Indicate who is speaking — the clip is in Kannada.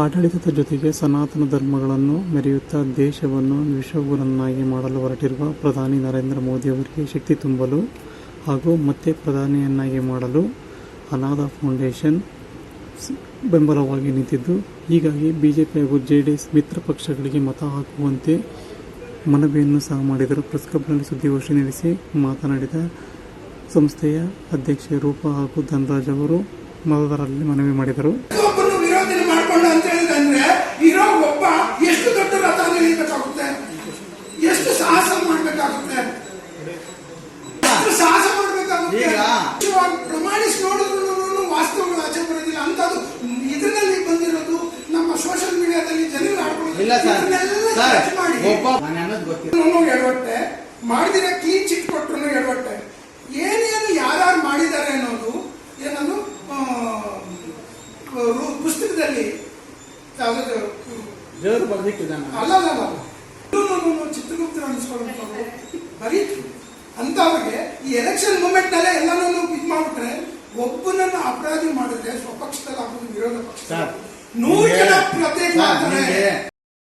Speaker 1: ಆಡಳಿತದ ಜೊತೆಗೆ ಸನಾತನ ಧರ್ಮಗಳನ್ನು ಮೆರೆಯುತ್ತಾ ದೇಶವನ್ನು ವಿಶ್ವಗುರನ್ನಾಗಿ ಮಾಡಲು ಹೊರಟಿರುವ ಪ್ರಧಾನಿ ನರೇಂದ್ರ ಮೋದಿ ಅವರಿಗೆ ಶಕ್ತಿ ತುಂಬಲು ಹಾಗೂ ಮತ್ತೆ ಪ್ರಧಾನಿಯನ್ನಾಗಿ ಮಾಡಲು ಅನಾಥ ಫೌಂಡೇಶನ್ ಬೆಂಬಲವಾಗಿ ನಿಂತಿದ್ದು, ಹೀಗಾಗಿ ಬಿಜೆಪಿ ಹಾಗೂ ಜೆ ಡಿ ಎಸ್ ಮಿತ್ರ ಪಕ್ಷಗಳಿಗೆ ಮತ ಹಾಕುವಂತೆ ಮನವಿಯನ್ನು ಸಹ ಮಾಡಿದರು. ಪ್ರೆಸ್ ಕ್ಲಬ್ನಲ್ಲಿ ಸುದ್ದಿಗೋಷ್ಠಿ ನಡೆಸಿ ಮಾತನಾಡಿದ ಸಂಸ್ಥೆಯ ಅಧ್ಯಕ್ಷೆ ರೂಪಾ ಹಾಗೂ ಧನರಾಜ್ ಅವರು ಮತದಾರರಲ್ಲಿ ಮನವಿ ಮಾಡಿದರು.
Speaker 2: ಇವಾಗ ಪ್ರಮಾಣಿಸಿ ನೋಡಿದ್ರು ವಾಸ್ತವಗಳು ಆಚೆ ಬರೋದಿಲ್ಲ ಅಂತದ್ದು ಇದರಲ್ಲಿ ಬಂದಿರೋದು ನಮ್ಮ ಸೋಷಿಯಲ್ ಮೀಡಿಯಾದಲ್ಲಿ ಜನರು ಇವ್ನು ಎಡವಟ್ಟೆ ಮಾಡಿದಿರ ಕ್ಲೀನ್ ಚಿಟ್ ಕೊಟ್ಟರು ಎಡವಟ್ಟೆ. ಏನೇನು ಯಾರು ಮಾಡಿದ್ದಾರೆ ಅನ್ನೋದು ಏನನ್ನು ಪುಸ್ತಕದಲ್ಲಿ
Speaker 3: ದೇವರು ಬರೆದಿಟ್ಟಿದ್ದಾನೆ.
Speaker 2: ಅಲ್ಲ ಅಲ್ಲ ಚಿತ್ರಗುಪ್ತರ ಅನಿಸ್ಕೊಳ್ಳೋದು ಬರೀತು ಅಂತವ್ರಿಗೆ ಈ ಎಲೆಕ್ಷನ್ ಮೂಮೆಂಟ್ ನಲ್ಲೇ ಎಲ್ಲಾನು ಇದು ಮಾಡ್ಬಿಟ್ರೆ ಒಬ್ಬನನ್ನು ಅಪರಾಧಿ ಮಾಡಿದ್ರೆ ಸ್ವಪಕ್ಷದಲ್ಲಿ ಆಗೋದು ವಿರೋಧ ಪಕ್ಷ ನೂರು ಜನ ಪ್ರತ್ಯೇಕ